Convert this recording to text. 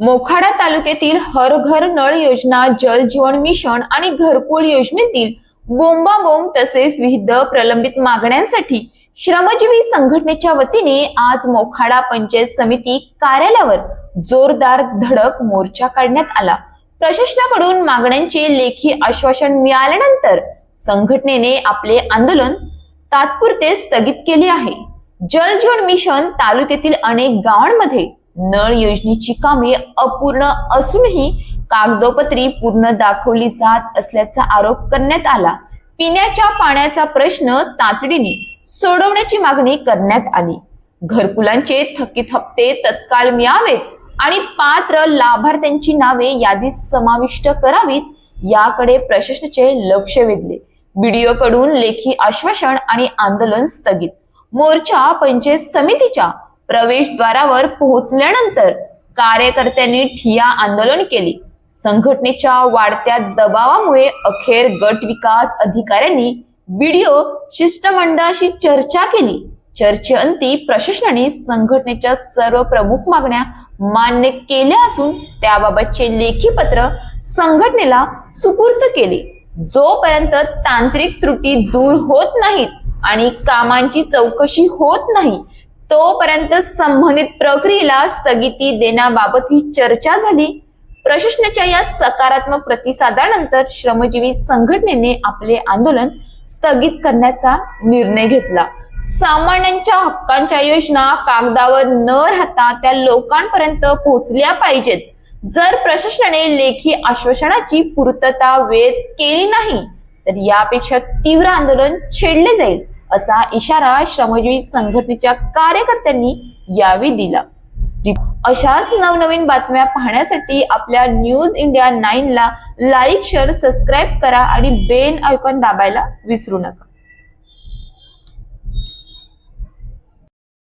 मोखाडा तालुक्यातील हर घर नळ योजना जल जीवन मिशन आणि घरकुल योजनेतील बोंबाबोंब तसेच विविध प्रलंबित मागण्यांसाठी श्रमजीवी संघटनेच्या वतीने आज मोखाडा पंचायत समिती कार्यालयावर जोरदार धडक मोर्चा काढण्यात आला. प्रशासनाकडून मागण्यांचे लेखी आश्वासन मिळाल्यानंतर संघटनेने आपले आंदोलन तात्पुरते स्थगित केले आहे. जल जीवन मिशन तालुक्यातील अनेक गावांमध्ये नळ योजनेची कामे अपूर्ण असूनही कागदोपत्री पूर्ण दाखवली जात असल्याचा आरोप करण्यात आला. पिण्याच्या पाण्याचा प्रश्न तातडीने सोडवण्याची मागणी करण्यात आली. घरकुलांचे थकीत हप्ते तत्काळ मिळावेत आणि पात्र लाभार्थ्यांची नावे यादीत समाविष्ट करावीत याकडे प्रशासनाचे लक्ष वेधले. बीडीओ कडून लेखी आश्वासन आणि आंदोलन स्थगित. मोर्चा पंचायत समितीच्या प्रवेशद्वारावर पोहोचल्यानंतर कार्यकर्त्यांनी ठिया आंदोलन केले. संघटनेच्या वाढत्या दबावामुळे अखेर गट विकास अधिकाऱ्यांनी बीडीओ शिष्टमंडळाशी चर्चा केली. चर्चेअंती प्रशासनाने संघटनेच्या सर्व प्रमुख मागण्या मान्य केल्या असून त्याबाबतचे लेखी पत्र संघटनेला सुपूर्द केले. जोपर्यंत तांत्रिक त्रुटी दूर होत नाहीत आणि कामांची चौकशी होत नाही तोपर्यंत संबंधित प्रक्रियेला स्थगिती देण्याबाबत ही चर्चा झाली. प्रशासनाच्या या सकारात्मक प्रतिसादानंतर श्रमजीवी संघटनेने आपले आंदोलन स्थगित करण्याचा निर्णय घेतला. सामान्यांच्या हक्कांच्या योजना कागदावर न राहता त्या लोकांपर्यंत पोहोचल्या पाहिजेत. जर प्रशासनाने लेखी आश्वासनाची पूर्तता वेळेत केली नाही तर यापेक्षा तीव्र आंदोलन छेडले जाईल. असा इशारा श्रमजीवी संघटनेच्या कार्यकर्त्यांनी यावेळी दिला. अशाच नवनवीन बातम्या पाहण्यासाठी आपल्या न्यूज इंडिया नाईन ला लाईक शेअर सबस्क्राईब करा आणि बेल आयकॉन दाबायला विसरू नका.